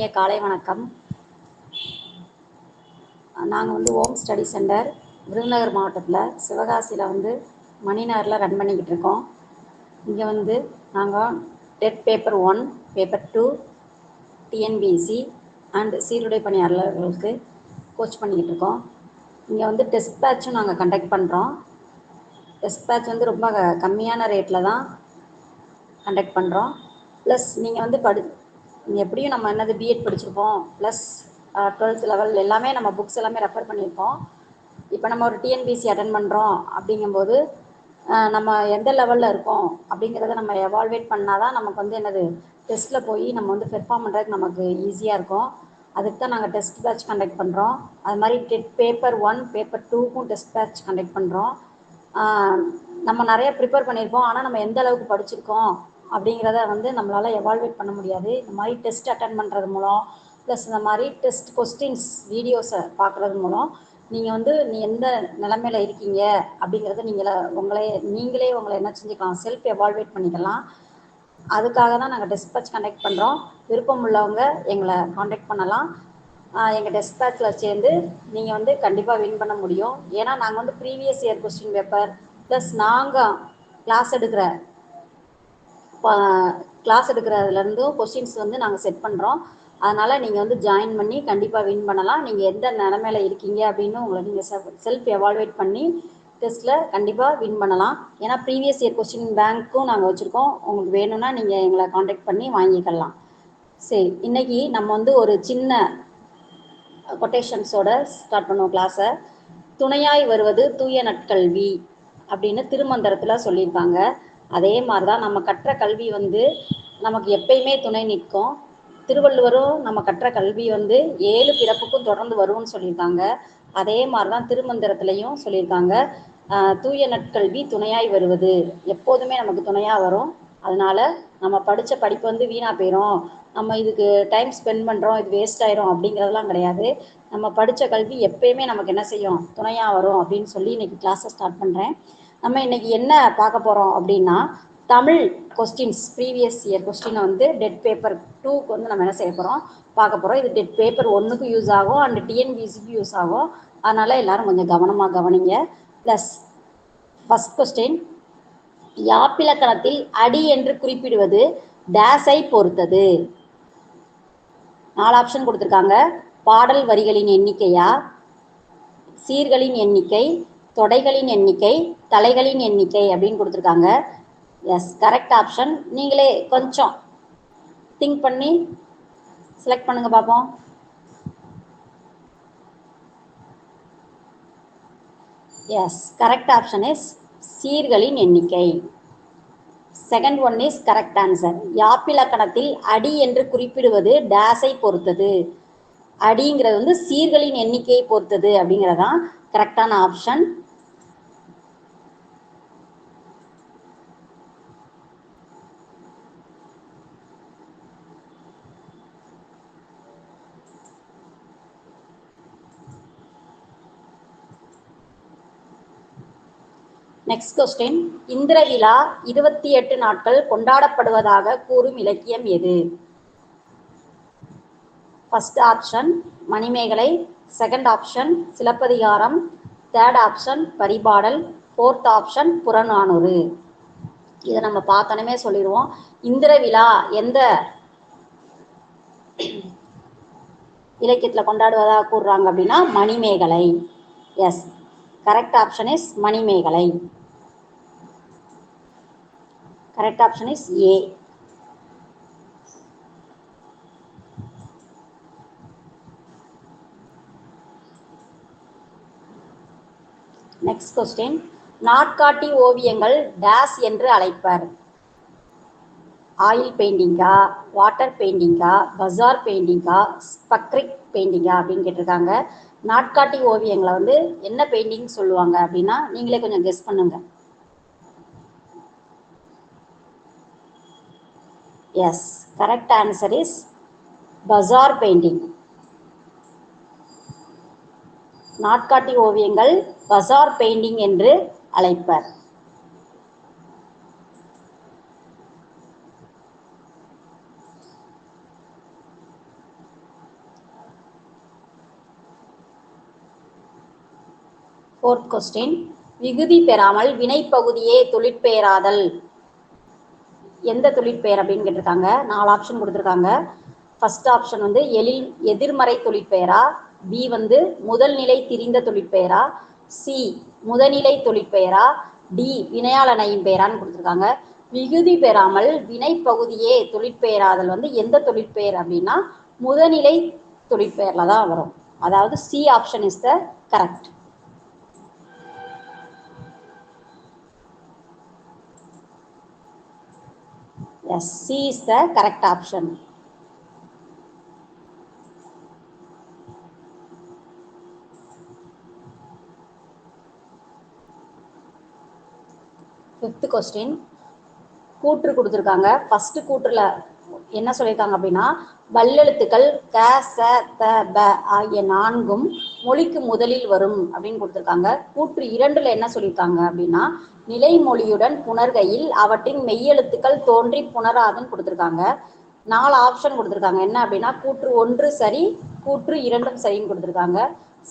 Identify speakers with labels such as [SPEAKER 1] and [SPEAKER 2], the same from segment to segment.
[SPEAKER 1] இனிய காலை வணக்கம். நாங்கள் வந்து ஓம் ஸ்டடி சென்டர் விருதுநகர் மாவட்டத்தில் சிவகாசியில் வந்து மணிநகரில் ரன் பண்ணிக்கிட்டு இருக்கோம். இங்கே வந்து நாங்கள் TET paper one paper two TNPSC and சீருடை பணியாளர்களுக்கு கோச் பண்ணிக்கிட்டு இருக்கோம். இங்கே வந்து டெஸ்ட் பேட்சும் நாங்கள் கண்டக்ட் பண்ணுறோம் டெஸ்ட் பேட்ச் வந்து ரொம்ப க- கம்மியான ரேட்டில் தான் கண்டக்ட் பண்ணுறோம் ப்ளஸ் நீங்கள் வந்து படி எப்படியும் நம்ம என்னது பிஎட் படிச்சிருப்போம். ப்ளஸ் டுவெல்த் லெவல் எல்லாமே நம்ம புக்ஸ் எல்லாமே ரெஃபர் பண்ணியிருப்போம். இப்போ நம்ம ஒரு டிஎன்பிசி அட்டன் பண்ணுறோம் அப்படிங்கும்போது uh, நம்ம எந்த லெவலில் இருக்கோம் அப்படிங்கிறத நம்ம எவால்வேட் பண்ணால் தான் நமக்கு வந்து என்னது டெஸ்ட்டில் போய் நம்ம வந்து பெர்ஃபார்ம் பண்ணுறதுக்கு நமக்கு ஈஸியாக இருக்கும். அதுக்கு தான் நாங்கள் டெஸ்ட் பேட்ச் கண்டக்ட் பண்ணுறோம் அது மாதிரி டெட் பேப்பர் ஒன் பேப்பர் டூக்கும் டெஸ்ட் பேட்ச் கண்டக்ட் பண்ணுறோம் நம்ம நிறைய ப்ரிப்பேர் பண்ணியிருப்போம். ஆனால் நம்ம எந்த அளவுக்கு படிச்சிருக்கோம் அப்படிங்கிறத வந்து நம்மளால் எவால்வேட் பண்ண முடியாது. இந்த மாதிரி டெஸ்ட் அட்டன் பண்ணுறது மூலம் ப்ளஸ் இந்த மாதிரி டெஸ்ட் கொஸ்டின்ஸ் வீடியோஸை பார்க்குறது மூலம் நீங்கள் வந்து நீ எந்த நிலமையில இருக்கீங்க அப்படிங்கிறத நீங்களே உங்களே நீங்களே உங்களை என்ன செஞ்சுக்கலாம் செல்ஃப் எவால்வேட் பண்ணிக்கலாம். அதுக்காக தான் நாங்கள் டெஸ்பேட்ச் கண்டக்ட் பண்ணுறோம் விருப்பம் உள்ளவங்க எங்களை காண்டாக்ட் பண்ணலாம். எங்கள் டெஸ்பேட்சில் சேர்ந்து நீங்கள் வந்து கண்டிப்பாக வின் பண்ண முடியும். ஏன்னா நாங்கள் வந்து previous year question paper plus நாங்கள் கிளாஸ் எடுக்கிற கிளாஸ் எடுக்கிறதுலேருந்து கொஸ்டின்ஸ் வந்து நாங்கள் செட் பண்ணுறோம் அதனால் நீங்கள் வந்து ஜாயின் பண்ணி கண்டிப்பாக வின் பண்ணலாம். நீங்கள் எந்த நிலமையில இருக்கீங்க அப்படின்னு உங்களை நீங்கள் செல்ஃப் எவால்வேட் பண்ணி டெஸ்ட்டில் கண்டிப்பாக வின் பண்ணலாம். ஏன்னா ப்ரீவியஸ் இயர் கொஸ்டின் பேங்க்கும் நாங்கள் வச்சுருக்கோம். உங்களுக்கு வேணும்னா நீங்கள் எங்களை காண்டாக்ட் பண்ணி வாங்கிக்கலாம். சரி இன்னைக்கு நம்ம வந்து ஒரு சின்ன கொட்டேஷன்ஸோட ஸ்டார்ட் பண்ணுவோம் கிளாஸை துணையாய் வருவது தூய நட்கல்வி அப்படின்னு திருமந்திரத்தில் சொல்லியிருக்காங்க. அதே மாதிரி தான் நம்ம கற்ற கல்வி வந்து நமக்கு எப்பயுமே துணை நிற்கும். திருவள்ளுவரும் நம்ம கற்ற கல்வி வந்து ஏழு பிறப்புக்கும் தொடர்ந்து வரும்னு சொல்லியிருக்காங்க. அதே மாதிரி தான் திருமந்திரத்திலையும் சொல்லியிருக்காங்க. தூய நற்கல்வி துணையாய் வருவது. எப்போதுமே நமக்கு துணையாக வரும். அதனால நம்ம படித்த படிப்பு வந்து வீணாக போயிடும் நம்ம இதுக்கு டைம் ஸ்பெண்ட் பண்ணுறோம் இது வேஸ்ட் ஆயிரும் அப்படிங்கிறதெல்லாம் கிடையாது. நம்ம படித்த கல்வி எப்பயுமே நமக்கு என்ன செய்யும்? துணையாக வரும் அப்படின்னு சொல்லி இன்னைக்கு கிளாஸை ஸ்டார்ட் பண்ணுறேன் நம்ம இன்னைக்கு என்ன பார்க்க போகிறோம் அப்படின்னா தமிழ் கொஸ்டின்ஸ் ப்ரீவியஸ் இயர் கொஸ்டினை வந்து டெட் பேப்பர் டூக்கு வந்து நம்ம என்ன செய்ய போகிறோம் பார்க்க போகிறோம் இது டெட் பேப்பர் ஒன்றுக்கும் யூஸ் ஆகும் அண்ட் டிஎன்பிசிக்கு யூஸ் ஆகும். அதனால எல்லாரும் கொஞ்சம் கவனமாக கவனிங்க. ப்ளஸ் ஃபஸ்ட் கொஸ்டின் யாப்பிலக்கணத்தில் அடி என்று குறிப்பிடுவது டேஸை பொறுத்தது. நாலு ஆப்ஷன் கொடுத்துருக்காங்க. பாடல் வரிகளின் எண்ணிக்கையா? சீர்களின் எண்ணிக்கை தொடைகளின் எண்ணிக்கை தலைகளின் எண்ணிக்கை அப்படின்னு கொடுத்துருக்காங்க. எஸ் கரெக்ட் ஆப்ஷன் நீங்களே கொஞ்சம் திங்க் பண்ணி செலக்ட் பண்ணுங்க பார்ப்போம். எஸ் கரெக்ட் ஆப்ஷன் இஸ் சீர்களின் எண்ணிக்கை. Second one is correct answer யாப்பிலக்கணத்தில் அடி என்று குறிப்பிடுவது டேஸை பொறுத்தது. அடிங்கிறது வந்து சீர்களின் எண்ணிக்கையை பொறுத்தது அப்படிங்கிறதான் கரெக்டான ஆப்ஷன் நெக்ஸ்ட் கொஸ்டின் இந்திர விழா இருபத்தி எட்டு நாட்கள் கொண்டாடப்படுவதாக கூறும் இலக்கியம் எது? First option Manimekalai. Second option Silappathikaram. Third option Paripadal. Fourth option Purananuru. இதை நம்ம பார்த்தனமே சொல்லிடுவோம். இந்திர விழா எந்த இலக்கியத்தில் கொண்டாடுவதாக கூறுறாங்க அப்படின்னா Manimekalai. Yes correct option is Manimekalai. Correct option is A next question நாட்காட்டி ஓவியங்கள் டேஸ் என்று அழைப்பர். ஆயில் பெயிண்டிங்கா வாட்டர் பெயிண்டிங்கா பஜார் பெயிண்டிங்கா ஸ்பக்ரிக் பெயிண்டிங்கா அப்படின்னு கேட்டிருக்காங்க. நாட்காட்டி ஓவியங்களை வந்து என்ன பெயிண்டிங் சொல்லுவாங்க அப்படின்னா நீங்களே கொஞ்சம் கெஸ் பண்ணுங்க. Yes correct answer is bazaar painting நாட்காட்டி ஓவியங்கள் பசார் பெயிண்டிங் என்று அழைப்பர். ஃபோர்த் கொஸ்டின் விகுதி பெறாமல் வினைப்பகுதியே தொழிற்பெயராதல். எந்த தொழிற்பெயர் அப்படின்னு கேட்டிருக்காங்க. நாலு ஆப்ஷன் கொடுத்துருக்காங்க. ஃபர்ஸ்ட் ஆப்ஷன் வந்து எழில் எதிர்மறை தொழிற்பெயரா பி வந்து முதல் நிலை திரிந்த தொழிற்பெயரா சி முதநிலை தொழிற்பெயரா டி வினையாளனையின் பெயரான்னு கொடுத்துருக்காங்க. மிகுதி பெறாமல் வினைப்பகுதியே தொழிற்பெயராதல் வந்து எந்த தொழிற்பெயர் அப்படின்னா முதநிலை தொழிற்பெயர்ல தான் வரும். அதாவது C option is the correct yes C is the correct option fifth question கூற்று கொடுத்துருக்காங்க. ஃபர்ஸ்ட் கூற்றுல என்ன சொல்லியிருக்காங்க அப்படின்னா வல்லெழுத்துக்கள் க ச த ப ஆகிய நான்கும் மொழிக்கு முதலில் வரும் அப்படின்னு கொடுத்துருக்காங்க. கூற்று இரண்டுல என்ன சொல்லியிருக்காங்க அப்படின்னா நிலைமொழியுடன் புணர்கையில் அவற்றின் மெய்யெழுத்துக்கள் தோன்றி புணராதுன்னு கொடுத்துருக்காங்க. நாலு ஆப்ஷன் கொடுத்துருக்காங்க. என்ன அப்படின்னா கூற்று ஒன்று சரி கூற்று இரண்டும் சரின்னு கொடுத்துருக்காங்க.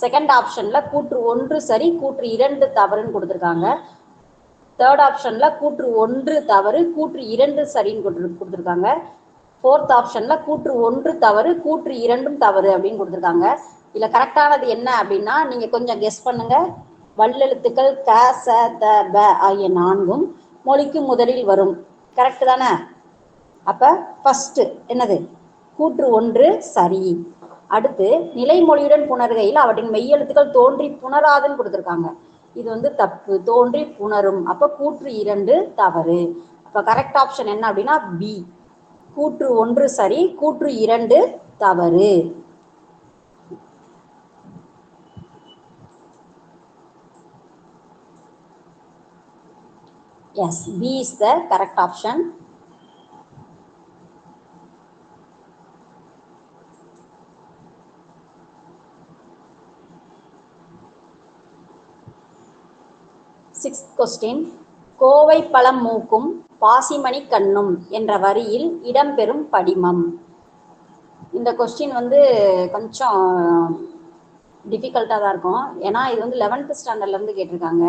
[SPEAKER 1] செகண்ட் ஆப்ஷன்ல கூற்று ஒன்று சரி கூற்று இரண்டு தவறுன்னு கொடுத்துருக்காங்க. தேர்ட் ஆப்ஷன்ல கூற்று ஒன்று தவறு கூற்று இரண்டு சரின்னு கொடுத்துருக்காங்க. ஃபோர்த் ஆப்ஷன்ல கூற்று ஒன்று தவறு கூற்று இரண்டும் தவறு அப்படின்னு கொடுத்துருக்காங்க. இதுல கரெக்டானது என்ன அப்படின்னா நீங்க கொஞ்சம் கெஸ் பண்ணுங்க. வல்லெழுத்துக்கள் க ச த ப ஆகிய நான்கும் மொழிக்கு முதலில் வரும். கரெக்ட் தானே? அப்ப ஃபர்ஸ்ட் என்னது? கூற்று ஒன்று சரி. அடுத்து நிலைமொழியுடன் புணர்கையில் அவற்றின் மெய்யெழுத்துக்கள் தோன்றி புணராதுன்னு கொடுத்துருக்காங்க. இது வந்து தப்பு. தோன்றி புணரும். அப்ப கூற்று இரண்டு தவறு. அப்ப கரெக்ட் ஆப்ஷன் என்ன அப்படின்னா பி கூற்று ஒன்று சரி. கூற்று இரண்டு தவறு. Yes B is the correct option sixth question Kovai பழம் மூக்கும் பாசிமணி கண்ணும் என்ற வரியில் இடம்பெறும் படிமம். இந்த கொஸ்டின் வந்து கொஞ்சம் டிஃபிகல்ட்டாக தான் இருக்கும். ஏன்னா இது வந்து லெவன்த்து ஸ்டாண்டர்ட்லேருந்து கேட்டிருக்காங்க.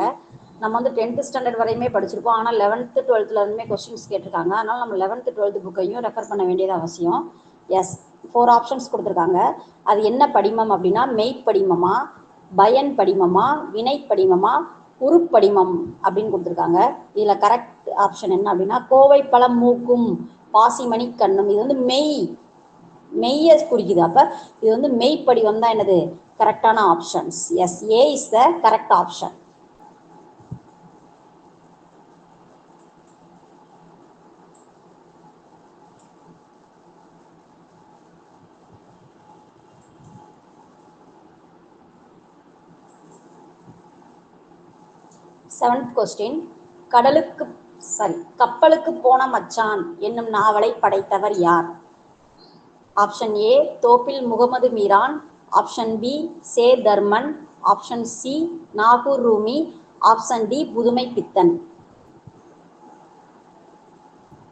[SPEAKER 1] நம்ம வந்து டென்த்து ஸ்டாண்டர்ட் வரையுமே படிச்சிருப்போம். ஆனால் லெவன்த்து டுவெல்த்தில் இருந்துமே கொஸ்டின்ஸ் கேட்டிருக்காங்க. அதனால் நம்ம லெவன்த்து டுவெல்த்து புக்கையும் ரெஃபர் பண்ண வேண்டியது அவசியம். எஸ் ஃபோர் ஆப்ஷன்ஸ் கொடுத்துருக்காங்க. அது என்ன படிமம் அப்படின்னா மெய் படிமமா பயன் படிமமா வினை படிமமா உருப்படிமம் அப்படின்னு கொடுத்துருக்காங்க. இதில் கரெக்ட் ஆப்ஷன் என்ன அப்படின்னா கோவை பழம் மூக்கும் பாசிமணி கண்ணும். இது வந்து மெய் மெய்யை குறிக்குது. அப்ப இது வந்து மெய் படிவம் தான் என்னது? கரெக்டான options yes A is the correct option seventh question கடலுக்கு சாரி கப்பலுக்கு போன மச்சான் என்னும் நாவலை படைத்தவர் யார்? Option A Thoppil Mohammed Meeran. Option B Se Dharman. Option C Nagore Rumi. Option D Pudhumai Pithan.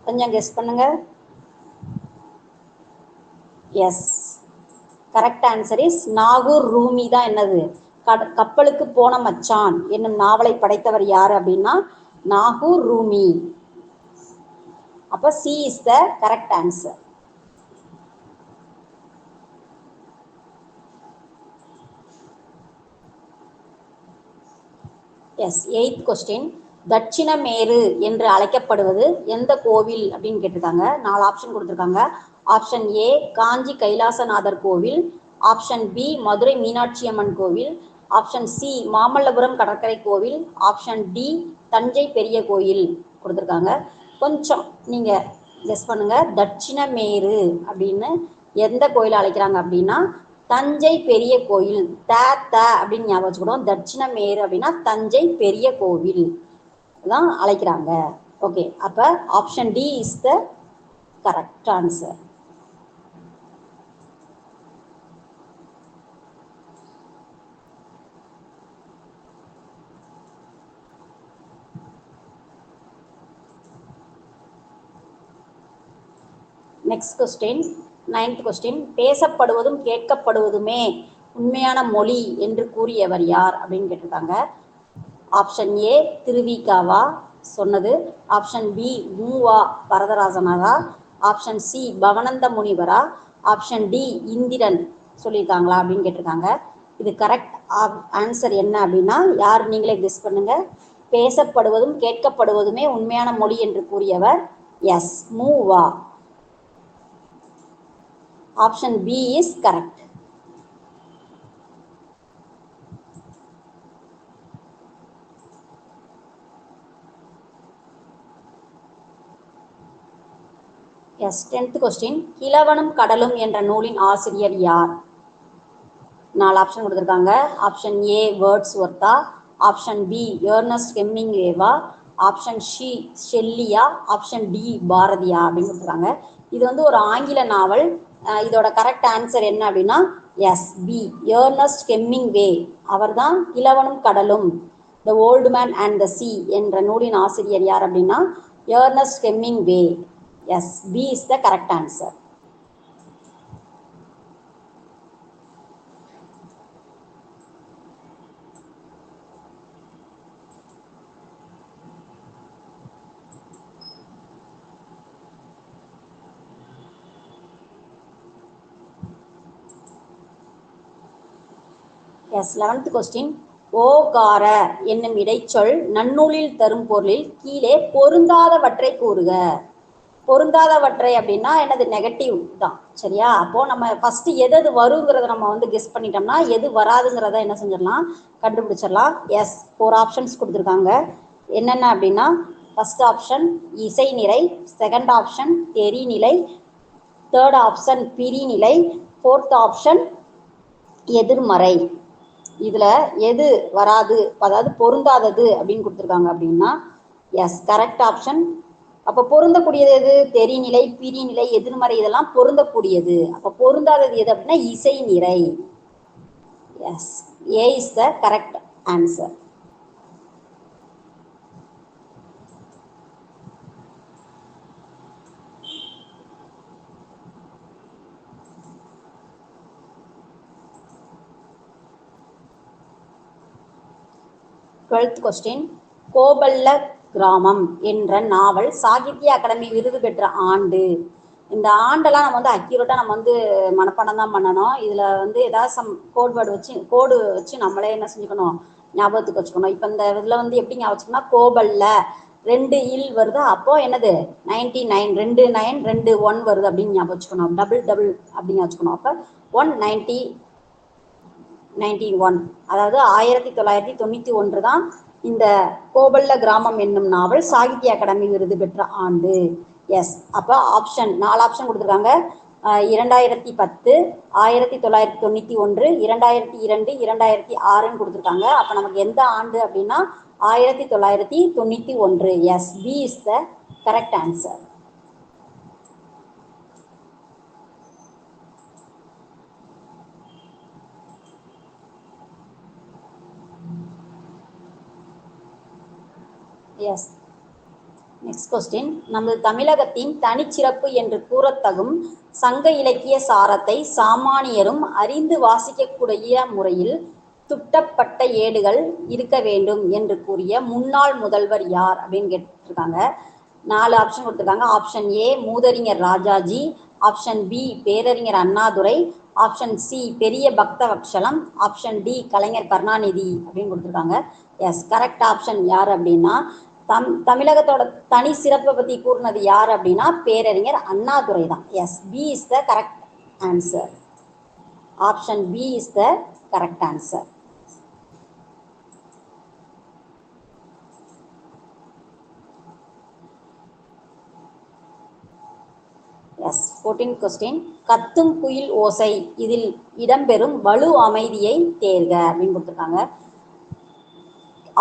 [SPEAKER 1] கொஞ்சம் கெஸ் பண்ணுங்க. Yes correct answer is Nagore Rumi தான் என்னது? கப்பலுக்கு போன மச்சான். என்னும் நாவலை படைத்தவர் யார் அப்படின்னா நாகூர் ரூமி. அப்ப C is the correct answer yes eighth question Dakshinameru என்று அழைக்கப்படுவது எந்த கோவில் அப்படின்னு கேட்டிருக்காங்க. நாலு ஆப்ஷன் கொடுத்துருக்காங்க. ஆப்ஷன் ஏ காஞ்சி கைலாசநாதர் கோவில். ஆப்ஷன் பி மதுரை மீனாட்சி அம்மன் கோவில். ஆப்ஷன் சி மாமல்லபுரம் கடற்கரை கோவில். ஆப்ஷன் டி தஞ்சை பெரிய கோயில் கொடுத்துருக்காங்க. கொஞ்சம் நீங்க கெஸ் பண்ணுங்க. தட்சிணமேரு அப்படின்னு எந்த கோயில் அழைக்கிறாங்க அப்படின்னா தஞ்சை பெரிய கோயில். த த அப்படின்னு ஞாபகம் வச்சுக்கிடுவோம் தட்சிணமேரு அப்படின்னா தஞ்சை பெரிய கோவில் தான் அழைக்கிறாங்க. ஓகே அப்ப option D is the correct answer next question ninth question பேசப்படுவதும் கேட்கப்படுவதுமே உண்மையான மொழி என்று கூறியவர் யார் அப்படின்னு கேட்டிருக்காங்க. ஆப்ஷன் ஏ திருவிகாவா சொன்னது. ஆப்ஷன் பி மூவா வரதராசனாரா ஆப்ஷன் சி பவனந்த முனிவரா ஆப்ஷன் டி இந்திரன் சொல்லியிருக்காங்களா அப்படின்னு கேட்டிருக்காங்க. இது கரெக்ட் ஆன்சர் என்ன அப்படின்னா யார் நீங்களே கெஸ் பண்ணுங்க. பேசப்படுவதும் கேட்கப்படுவதுமே உண்மையான மொழி என்று கூறியவர் yes Muva. Option B is correct yes tenth question கிழவனும் கடலும் என்ற நூலின் ஆசிரியர் யார்? நாலு ஆப்ஷன் கொடுத்துருக்காங்க. ஆப்ஷன் ஏ வேர்ட்ஸ் ஒர்த்தா ஆப்ஷன் பி ஏர்னஸ்ட் ஹெம்மிங் வேவா ஆப்ஷன் ஷி ஷெல்லியா ஆப்ஷன் டி பாரதியா அப்படின்னு கொடுத்துருக்காங்க. இது வந்து ஒரு ஆங்கில நாவல். இதோட கரெக்ட் ஆன்சர் என்ன அப்படின்னா yes B Ernest Hemingway அவர் தான் கிழவனும் கடலும் the old man and the sea என்ற நூலின் ஆசிரியர் யார் அப்படின்னா Ernest Hemingway yes B is the correct answer yes eleventh question ஓகார என்னும் இடைச்சொல் நன்னூலில் தரும் பொருளில் கீழே பொருந்தாதவற்றை கூறுக. பொருந்தாதவற்றை அப்படின்னா என்னது? நெகட்டிவ் தான். சரியா? அப்போ நம்ம ஃபர்ஸ்ட் எது எது வருங்கிறத நம்ம வந்து கெஸ் பண்ணிட்டோம்னா எது வராதுங்கிறத என்ன செஞ்சிடலாம்? கண்டுபிடிச்சிடலாம். எஸ் ஃபோர் ஆப்ஷன்ஸ் கொடுத்துருக்காங்க. என்னென்ன அப்படின்னா ஃபர்ஸ்ட் ஆப்ஷன் இசை நிலை செகண்ட் ஆப்ஷன் தெரிநிலை தேர்ட் ஆப்ஷன் பிரிநிலை ஃபோர்த் ஆப்ஷன் எதிர்மறை. இதுல எது வராது அதாவது பொருந்தாதது அப்படின்னு கொடுத்துருக்காங்க அப்படின்னா எஸ் கரெக்ட் ஆப்ஷன் அப்ப பொருந்தக்கூடியது எது? தெரிநிலை பிரிநிலை எதிர்மறை இதெல்லாம் பொருந்தக்கூடியது. அப்ப பொருந்தாதது எது அப்படின்னா இசை நிறை yes A is the correct answer twelfth question Gopalla Gramam என்ற நாவல் சாகித்ய அகாடமி விருது பெற்ற ஆண்டு. இந்த ஆண்டெல்லாம் நம்ம வந்து அக்யூரேட்டாக நம்ம வந்து மனப்பாடம் தான் பண்ணணும். இதில் வந்து ஏதாவது சம் கோட் வேர்டு வச்சு கோடு வச்சு நம்மளே என்ன செஞ்சுக்கணும்? ஞாபகத்துக்கு வச்சுக்கணும். இப்போ இந்த இதில் வந்து எப்படி ஞாபகம் வச்சுக்கணும்னா கோபல்ல ரெண்டு இல் வருது. அப்போ என்னது? நைன்டி நைன் ரெண்டு நைன் ரெண்டு ஒன் வருது அப்படின்னு ஞாபகம் வச்சுக்கணும். டபுள் டபுள் அப்படின்னு வச்சுக்கணும். அப்போ ஒன் நைன்டி நைன்டி ஒன். அதாவது ஆயிரத்தி தொள்ளாயிரத்தி தொண்ணூற்றி ஒன்று தான் இந்த கோபல்ல கிராமம் என்னும் நாவல் சாகித்ய அகாடமி விருது பெற்ற ஆண்டு. எஸ் அப்போ ஆப்ஷன் நாலு ஆப்ஷன் கொடுத்துருக்காங்க. இரண்டாயிரத்தி பத்து ஆயிரத்தி தொள்ளாயிரத்தி தொண்ணூற்றி ஒன்று இரண்டாயிரத்தி இரண்டு இரண்டாயிரத்தி ஆறுன்னு கொடுத்துருக்காங்க. அப்போ நமக்கு எந்த ஆண்டு அப்படின்னா ஆயிரத்தி தொள்ளாயிரத்தி தொண்ணூற்றி ஒன்று. Yes B is the correct answer yes next question நமது தமிழகத்தின் தனிச்சிறப்பு என்று கூறத்தகும் சங்க இலக்கிய சாரத்தை சாமானியரும் அறிந்து வாசிக்கக்கூடிய முறையில் துட்டப்பட்ட ஏடுகள் இருக்க வேண்டும் என்று கூறிய முன்னாள் முதல்வர் யார் அப்படின்னு கேட்டிருக்காங்க. நாலு ஆப்ஷன் கொடுத்துருக்காங்க. ஆப்ஷன் ஏ மூதறிஞர் ராஜாஜி. ஆப்ஷன் பி பேரறிஞர் அண்ணாதுரை. ஆப்ஷன் சி பெரிய பக்த வக்ஷலம் ஆப்ஷன் டி கலைஞர் கருணாநிதி அப்படின்னு கொடுத்துருக்காங்க. எஸ் கரெக்ட் ஆப்ஷன் யார் அப்படின்னா தம் தமிழகத்தோட தனி சிறப்பை பற்றி கூறினது யார் அப்படின்னா பேரறிஞர் அண்ணாதுரை தான். Yes B is the correct answer option B is the correct answer yes fourteen question கத்தும் குயில் ஓசை. இதில் இடம்பெறும் வலு அமைதியை தேர்க அப்படின்னு கொடுத்துருக்காங்க.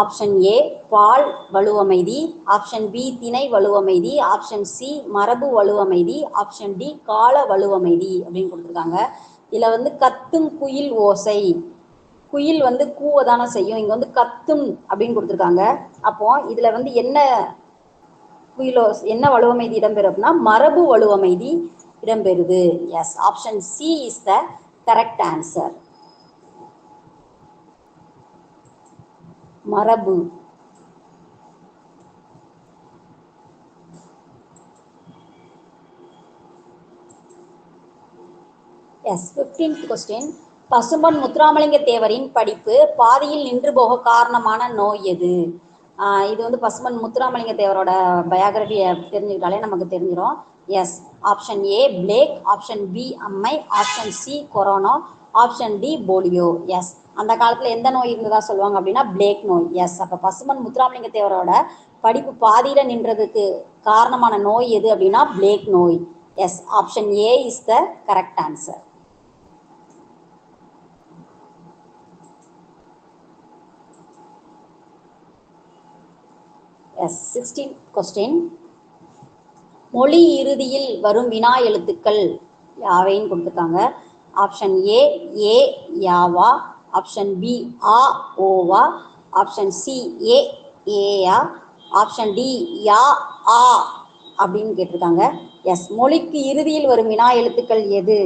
[SPEAKER 1] ஆப்ஷன் ஏ பால் வலுவமைதி. ஆப்ஷன் பி திணை வலுவமைதி. ஆப்ஷன் சி மரபு வலுவமைதி. ஆப்ஷன் டி கால வலுவமைதி அப்படின்னு கொடுத்துருக்காங்க. இதில் வந்து கத்தும் குயில் ஓசை. குயில் வந்து கூவ தானே செய்யும். இங்கே வந்து கத்தும் அப்படின்னு கொடுத்துருக்காங்க. அப்போ இதில் வந்து என்ன குயிலோ என்ன வலுவமைதி இடம்பெறும் அப்படின்னா மரபு வலுவமைதி இடம்பெறுது. Yes option C is the correct answer மரபு. Yes fifteenth question Pasumpon Muthuramalinga தேவரின் படிப்பு பாதியில் நின்று போக காரணமான நோய் எது? இது வந்து பசும்பொன் முத்துராமலிங்க தேவரோட பயோகிரபியை தெரிஞ்சுக்கிட்டாலே நமக்கு தெரிஞ்சிடும் yes option A plague option B அம்மை. Option C corona. Option D polio. Yes அந்த காலத்துல எந்த நோய் இருந்ததா சொல்லுவாங்க அப்படின்னா பிளேக் நோய். எஸ் அப்ப பசுமன் முத்துராமலிங்க தேவரோட படிப்பு பாதியில நின்றதுக்கு காரணமான நோய் எது அப்படின்னா பிளேக் நோய். Yes option A is the correct answer yes sixteen question மொழி இறுதியில் வரும் வினா எழுத்துக்கள் யாவைன்னு கொடுத்துருக்காங்க. ஆப்ஷன் ஏ ஏ யாவா ஆப்ஷன் பி ஆ ஓவா ஆப்ஷன் சி ஏ ஏயா ஆப்ஷன் டி யா ஆ அப்படின்னு கேட்டிருக்காங்க. எஸ் மொழிக்கு இறுதியில் வரும் வினா எழுத்துக்கள் எது?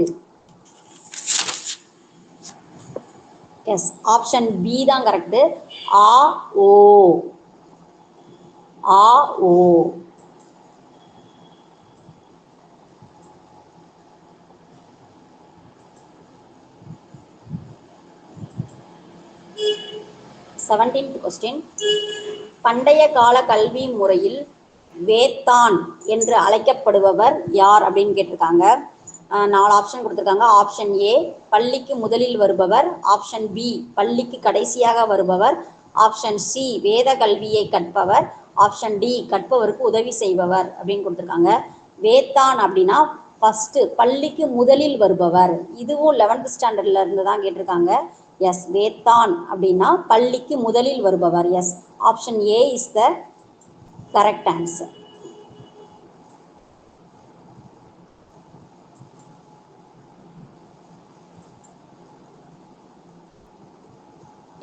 [SPEAKER 1] எஸ் ஆப்ஷன் பி தான் கரெக்டு ஆ ஓ ஆ ஓ செவன்டீன்த் கொஸ்டின் பண்டைய கால கல்வி முறையில் வேத்தான் என்று அழைக்கப்படுபவர் யார் அப்படின்னு கேட்டிருக்காங்க. நாலு ஆப்ஷன் கொடுத்துருக்காங்க. ஆப்ஷன் ஏ பள்ளிக்கு முதலில் வருபவர். ஆப்ஷன் பி பள்ளிக்கு கடைசியாக வருபவர். ஆப்ஷன் சி வேத கல்வியை கற்பவர். ஆப்ஷன் டி கற்பவருக்கு உதவி செய்பவர் அப்படின்னு கொடுத்துருக்காங்க. வேத்தான் அப்படின்னா ஃபர்ஸ்ட் பள்ளிக்கு முதலில் வருபவர். இதுவும் லெவன்த் ஸ்டாண்டர்ட்ல இருந்து தான் கேட்டிருக்காங்க. எஸ் வேத்தான் அப்படின்னா பள்ளிக்கு முதலில் வருபவர். Yes option A is the correct answer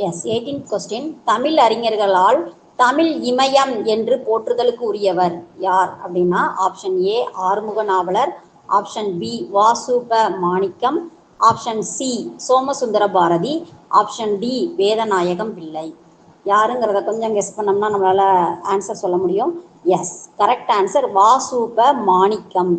[SPEAKER 1] yes eighteen question Tamil அறிஞர்களால் Tamil இமயம் என்று போற்றுதலுக்கு உரியவர் யார் அப்படின்னா option A Arumuga Navalar option B Vasupa Manickam option C Somasundara Bharathi. Option D Vedanayagam Pillai. யாருங்கிறத கொஞ்சம் கெஸ் பண்ணோம்னா நம்மளால ஆன்சர் சொல்ல முடியும். Yes correct answer Vasupa Manickam.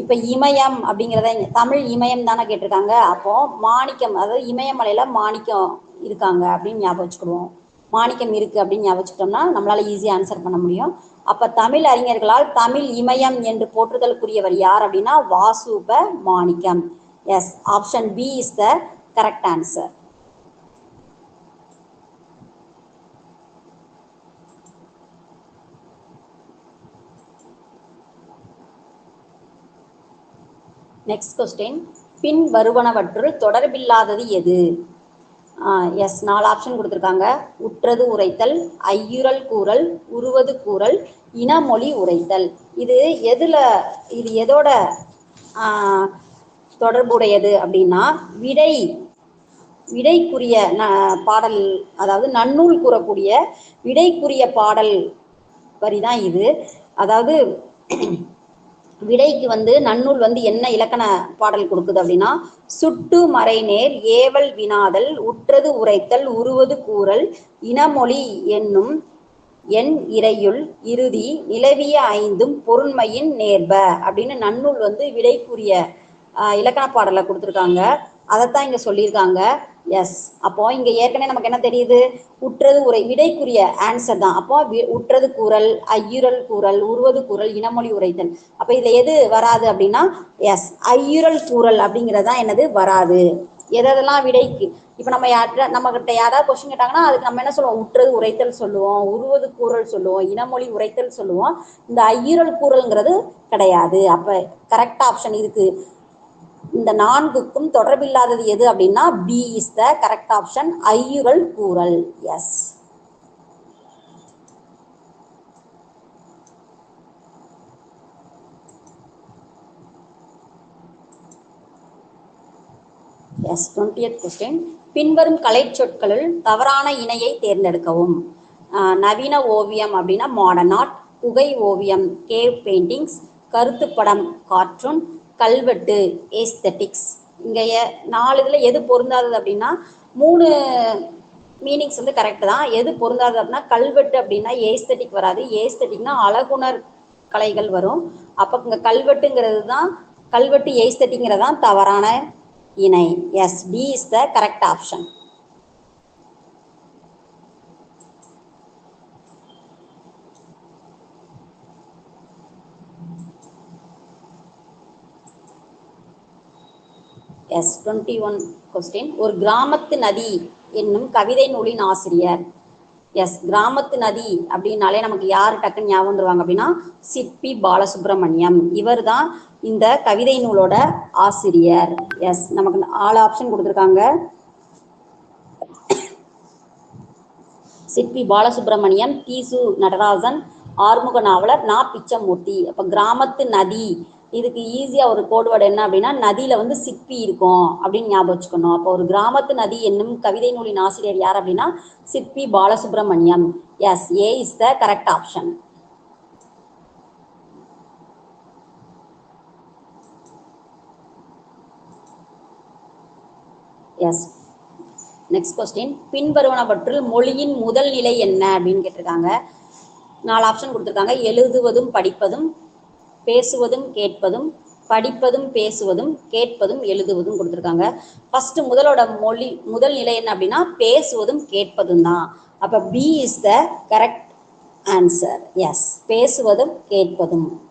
[SPEAKER 1] இப்போ இமயம் அப்படிங்கிறத தமிழ் இமயம் தானே கேட்டிருக்காங்க. அப்போ மாணிக்கம் அதாவது இமயமலையில மாணிக்கம் இருக்காங்க அப்படின்னு ஞாபகம் வச்சுக்கிடுவோம். மாணிக்கம் இருக்கு அப்படின்னு ஞாபகம் வச்சுக்கிட்டோம்னா நம்மளால ஈஸியாக ஆன்சர் பண்ண முடியும். அப்ப தமிழ் அறிஞர்களால் தமிழ் இமயம் என்று போற்றுதலுக்குரியவர் யார் அப்படின்னா Vasupa Manickam. Yes option B is the correct answer next question பின் வருவனவற்றுள் தொடர்பில்லாதது எது? எஸ் நாலு ஆப்ஷன் கொடுத்துருக்காங்க. உற்றது உரைத்தல் ஐயுறல் கூறல் உருவது கூறல் இனமொழி உரைத்தல். இது எதுல இது எதோட தொடர்புடையது அப்படின்னா விடை விடைக்குரிய ந- பாடல் அதாவது நன்னூல் கூறக்கூடிய விடைக்குரிய பாடல் வரி தான் இது. அதாவது விடைக்கு வந்து நன்னூல் வந்து என்ன இலக்கண பாடல் கொடுக்குது அப்படின்னா சுட்டு மறைநேர் ஏவல் வினாதல் உற்றது உரைத்தல் உருவது கூறல் இனமொழி என்னும் என் இறையுள் இறுதி நிலவிய ஐந்தும் பொருண்மையின் நேர்ப அப்படின்னு நன்னூல் வந்து விடைக்குரிய இலக்கண பாடலை கொடுத்துருக்காங்க. அதைத்தான் இங்க சொல்லியிருக்காங்க. எஸ் அப்போ இங்க ஏற்கனவே நமக்கு என்ன தெரியுது? உற்றது உரை விடைக்குரிய ஆன்சர் தான். அப்போ வி- உற்றது கூறல் ஐயுரல் கூறல் உருவது கூறல் இனமொழி உரைத்தல். அப்ப இதுல எது வராது அப்படின்னா எஸ் ஐயுரல் கூறல் அப்படிங்கிறது தான் என்னது? வராது. எதெல்லாம் விடைக்கு? இப்ப நம்ம யார்கிட்ட நம்ம கிட்ட யாராவது கொஸ்டின் கேட்டாங்கன்னா அதுக்கு நம்ம என்ன சொல்லுவோம்? உற்றது உரைத்தல் சொல்லுவோம் உருவது கூறல் சொல்லுவோம் இனமொழி உரைத்தல் சொல்லுவோம். இந்த ஐயுரல் கூறல்ங்கிறது கிடையாது. அப்ப கரெக்ட் ஆப்ஷன் இருக்குது இந்த நான்குக்கும் தொடர்பில்லாதது எது அப்படின்னா B is the correct option ஐயுறல் கூறல். எஸ் எஸ் டுவெண்ட்டியத் கொஸ்டின் பின்வரும் கலை சொற்களுள் தவறான இணையை தேர்ந்தெடுக்கவும். நவீன ஓவியம் அப்படின்னா மாடர்ன் ஆர்ட் புகை ஓவியம் கேவ் பெயிண்டிங்ஸ் கருத்துப்படம் கார்ட்டூன் கல்வெட்டு ஏஸ்தட்டிக்ஸ் இங்கே நாலு இதில் எது பொருந்தாதது அப்படின்னா மூணு மீனிங்ஸ் வந்து கரெக்ட் தான். எது பொருந்தாது அப்படின்னா கல்வெட்டு அப்படின்னா ஏஸ்தட்டிக் வராது. ஏஸ்தட்டிக்னா அழகுணர் கலைகள் வரும். அப்போ இங்கே கல்வெட்டுங்கிறது தான் கல்வெட்டு ஏஸ்தட்டிங்கிறது தான் தவறான இணை. Yes D is the correct option yes twenty one question ஒரு கிராமத்து நதி என்னும் கவிதை நூலின் ஆசிரியர். எஸ் கிராமத்து நதி அப்படின்னாலே நமக்கு யார் டக்குன்னு ஞாபகம் வந்துருவாங்க அப்படின்னா சிற்பி பாலசுப்ரமணியம். இவர் தான் இந்த கவிதை நூலோட ஆசிரியர். எஸ் நமக்கு ஆள் ஆப்ஷன் கொடுத்துருக்காங்க. சிற்பி பாலசுப்ரமணியம் தீசு நடராஜன் ஆறுமுக நாவலர் நா பிச்சமூர்த்தி. அப்போ கிராமத்து நதி இதுக்கு ஈஸியாக ஒரு கோட்வேர்டு என்ன அப்படின்னா நதியில வந்து சிற்பி இருக்கும் அப்படின்னு ஞாபகம் வச்சுக்கணும். அப்போ ஒரு கிராமத்து நதி என்னும் கவிதை நூலின் ஆசிரியர் யார் அப்படின்னா Sirpi Balasubramaniam. Yes A is the correct option yes next question பின்வருவனவற்றில் மொழியின் முதல் நிலை என்ன அப்படின்னு கேட்டிருக்காங்க. நாலு ஆப்ஷன் கொடுத்துருக்காங்க. எழுதுவதும் படிப்பதும் பேசுவதும் கேட்பதும் படிப்பதும் பேசுவதும் கேட்பதும் எழுதுவதும் கொடுத்துருக்காங்க. ஃபர்ஸ்ட் முதலோட மொழி முதல் நிலை என்ன அப்படின்னா பேசுவதும் கேட்பதும் தான். அப்ப B is the correct answer yes பேசுவதும் கேட்பதும்.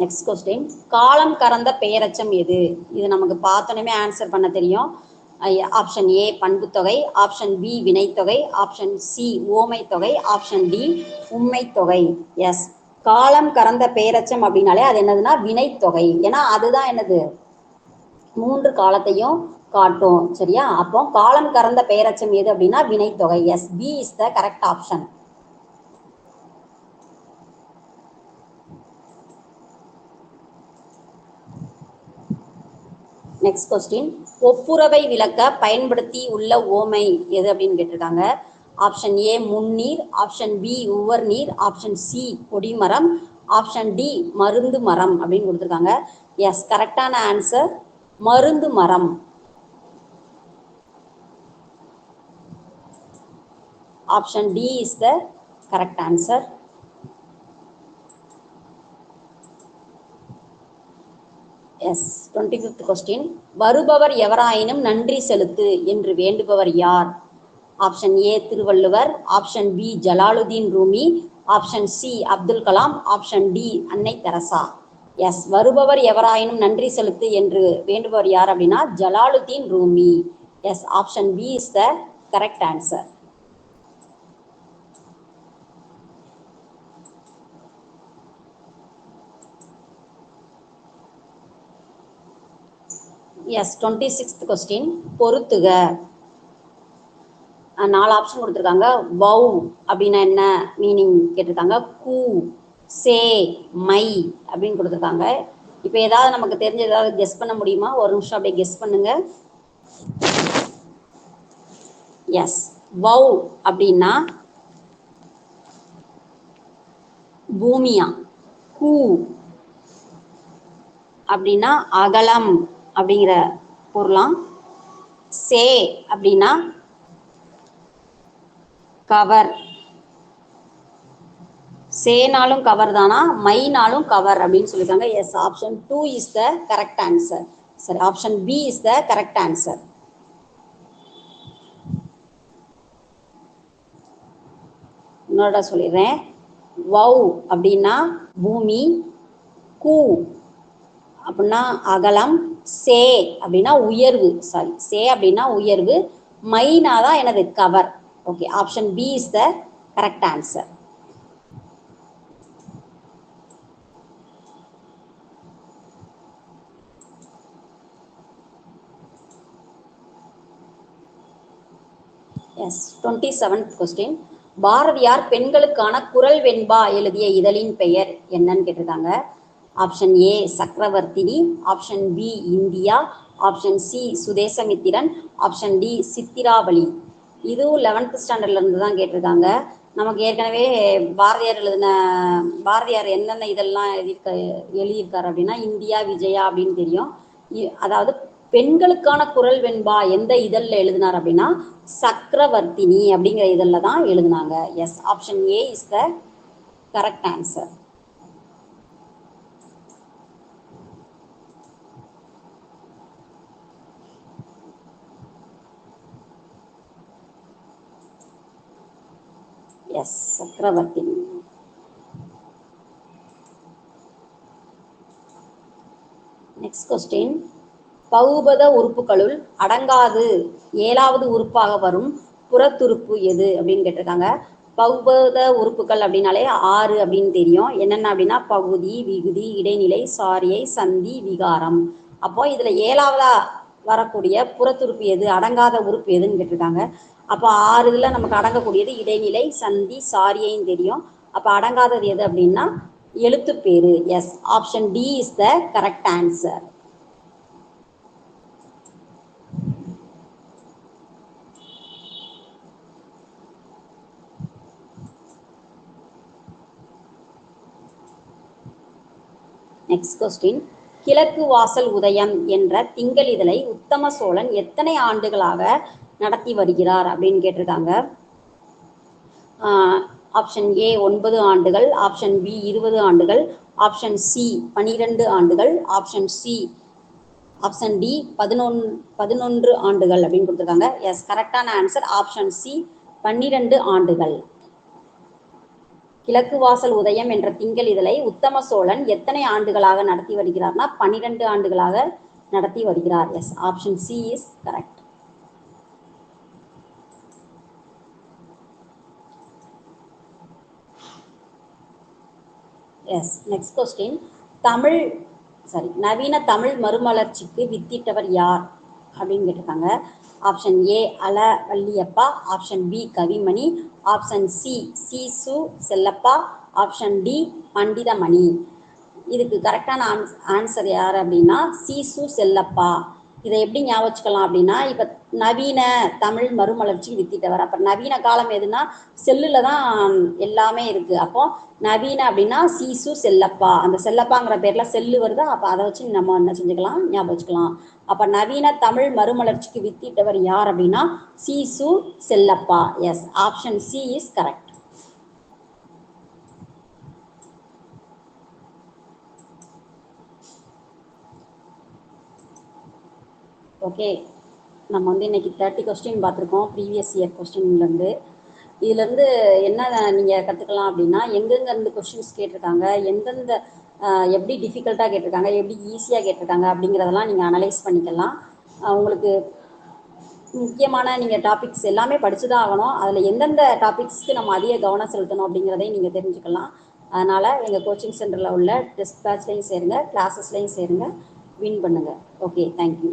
[SPEAKER 1] நெக்ஸ்ட் கொஸ்டின் காலம் கறந்த பெயரச்சம் எது? இது நமக்கு பார்த்தோன்னே ஆன்சர் பண்ண தெரியும். ஆப்ஷன் ஏ பண்புத்தொகை ஆப்ஷன் பி வினைத்தொகை ஆப்ஷன் சி ஓமை தொகை. ஆப்ஷன் டி உண்மை தொகை. எஸ் காலம் கறந்த பெயரச்சம் அப்படின்னாலே அது என்னதுன்னா வினைத்தொகை ஏன்னா அதுதான் என்னது? மூன்று காலத்தையும் காட்டும். சரியா? அப்போ காலம் கறந்த பெயரச்சம் எது அப்படின்னா வினைத்தொகை yes B is the correct option next question ஒப்புரவை விளக்க பயன்படுத்தி உள்ள ஓமை எது அப்படின்னு கேட்டிருக்காங்க. ஆப்ஷன் ஏ முன்னீர். ஆப்ஷன் பி உவர் நீர். ஆப்ஷன் சி கொடிமரம் ஆப்ஷன் டி மருந்து மரம் அப்படின்னு கொடுத்துருக்காங்க. எஸ் கரெக்டான ஆன்சர் மருந்து மரம். Option D is the correct answer yes twenty fifth question வருபவர் எவராயினும் நன்றி செலுத்து என்று வேண்டுபவர் யார்? Option A Thiruvalluvar. Option B Jalaluddin Rumi. Option C Abdul Kalam. Option D அன்னை தெரசா. எஸ் வருபவர் எவராயினும் நன்றி செலுத்து என்று வேண்டுபவர் யார் அப்படின்னா Jalaluddin Rumi. Yes option B is the correct answer yes twenty sixth question பொறுத்துக நாலு ஆப்ஷன் கொடுத்துருக்காங்க. வௌ அப்படின்னா என்ன? மீனிங் கேட்டிருக்காங்க. கூ சே மை அப்படின்னு கொடுத்துருக்காங்க. இப்போ ஏதாவது நமக்கு தெரிஞ்ச ஏதாவது கெஸ் பண்ண முடியுமா? ஒரு நிமிஷம் அப்படியே கெஸ் பண்ணுங்க. எஸ் வௌ அப்படின்னா பூமியா. கூ அப்படின்னா அகலம். அப்படிங்கிற பொருளாம். சே அப்படின்னா கவர். சேனாலும் கவர் தானா? மைனாலும் கவர் அப்படின்னு சொல்லியிருக்காங்க. Yes option two is the correct answer சரி option B is the correct answer இன்னொரு சொல்லிடுறேன். வௌ அப்படின்னா பூமி கூ அப்படின்னா அகலம் சே அப்படின்னா உயர்வு. சாரி சே அப்படின்னா உயர்வு. மைனா தான் எனது cover okay option B is the correct answer yes twenty seventh question Bharathiyar பெண்களுக்கான குரல் வெண்பா எழுதிய இதழின் பெயர் என்னன்னு கேட்டிருக்காங்க. Option A Chakravarthini option B India option C Swadesamitran option D Chithiravali. இதுவும் லெவன்த் ஸ்டாண்டர்ட்ல இருந்து தான் கேட்டிருக்காங்க. நமக்கு ஏற்கனவே பாரதியார் எழுதின பாரதியார் என்னென்ன இதெல்லாம் எழுதியிருக்க எழுதியிருக்காரு அப்படின்னா இந்தியா விஜயா அப்படின்னு தெரியும். இ- அதாவது பெண்களுக்கான குரல் வெண்பா எந்த இதழில் எழுதினார் அப்படின்னா சக்கரவர்த்தினி அப்படிங்கிற இதழில் தான் எழுதினாங்க. Yes option A is the correct answer yes Chakravarthi. Next question பகுபத உறுப்புகளுள் அடங்காது. ஏழாவது உறுப்பாக வரும் புறத்துறுப்பு எது அப்படின்னு கேட்டிருக்காங்க. பகுபத உறுப்புகள் அப்படின்னாலே ஆறு அப்படின்னு தெரியும். என்னென்ன அப்படின்னா பகுதி விகுதி இடைநிலை சாரியை சந்தி விகாரம். அப்போ இதுல ஏழாவதா வரக்கூடிய புறத்துறுப்பு எது அடங்காத உறுப்பு எதுன்னு கேட்டிருக்காங்க. அப்போ ஆறு இதில் நமக்கு அடங்கக்கூடியது இடைநிலை சந்தி சாரியையும் தெரியும். அப்போ அடங்காதது எது அப்படின்னா எழுத்துப்பேரு yes option D is the correct answer next question Kizhakku Vasal Udhayam என்ற திங்கள் இதழை உத்தம சோழன் எத்தனை ஆண்டுகளாக நடத்தி வருகிறார் அப்படின்னு கேட்டிருக்காங்க. ஆப்ஷன் ஏ ஒன்பது ஆண்டுகள் ஆப்ஷன் பி இருபது ஆண்டுகள் ஆப்ஷன் சி பனிரெண்டு ஆண்டுகள் ஆப்ஷன் சி ஆப்ஷன் டி பதினொன் பதினொன்று ஆண்டுகள் அப்படின்னு கொடுத்துருக்காங்க. எஸ் கரெக்டான ஆன்சர் ஆப்ஷன் சி பன்னிரண்டு ஆண்டுகள். கிழக்கு வாசல் உதயம் என்ற திங்கள் இதழை உத்தம சோழன் எத்தனை ஆண்டுகளாக நடத்தி வருகிறார்னா பன்னிரண்டு ஆண்டுகளாக நடத்தி வருகிறார். Yes option C is correct yes next question Tamil sorry நவீன தமிழ் மறுமலர்ச்சிக்கு வித்திட்டவர் யார்? அப்படின்னு கேட்டிருக்காங்க. Option A Al Valliappa option B Kavimani. Option C சீசு Chellappa. Option D Panditamani. இதுக்கு கரெக்டான ஆன்சர் யார் அப்படின்னா சீசு செல்லப்பா. இதை எப்படி ஞாபகம் வச்சுக்கலாம் அப்படின்னா இப்போ நவீன தமிழ் மறுமலர்ச்சி வித்திட்டவர். அப்போ நவீன காலம் எதுனா செல்லுல தான் எல்லாமே இருக்கு. அப்போ நவீன அப்படின்னா சீசு செல்லப்பா. அந்த செல்லப்பாங்கிற பேர்ல செல்லு வருதா அப்போ அதை வச்சு நம்ம என்ன செஞ்சுக்கலாம் ஞாபகம் வச்சுக்கலாம் அப்போ நவீன தமிழ் மறுமலர்ச்சிக்கு வித்திட்டவர் யார் அப்படின்னா Sisu Chellappa. Yes option C is correct okay நம்ம வந்து இன்னைக்கு தேர்ட்டி கொஸ்டின் பார்த்துருக்கோம். ப்ரீவியஸ் இயர் கொஸ்டின்லேருந்து இதுலேருந்து என்ன நீங்கள் கற்றுக்கலாம் அப்படின்னா எங்கெங்கேருந்து கொஸ்டின்ஸ் கேட்டிருக்காங்க எந்தெந்த எப்படி டிஃபிகல்ட்டாக கேட்டிருக்காங்க எப்படி ஈஸியாக கேட்டிருக்காங்க அப்படிங்கிறதெல்லாம் நீங்கள் அனலைஸ் பண்ணிக்கலாம். உங்களுக்கு முக்கியமான நீங்கள் டாபிக்ஸ் எல்லாமே படித்து தான் ஆகணும். அதில் எந்தெந்த டாபிக்ஸ்க்கு நம்ம அதிக கவனம் செலுத்தணும் அப்படிங்கிறதையும் நீங்கள் தெரிஞ்சுக்கலாம். அதனால் எங்கள் கோச்சிங் சென்டரில் உள்ள டெஸ்ட் பேட்ச்லையும் சேருங்க கிளாஸஸ்லையும் சேருங்க. வின் பண்ணுங்கள் ஓகே தேங்க்யூ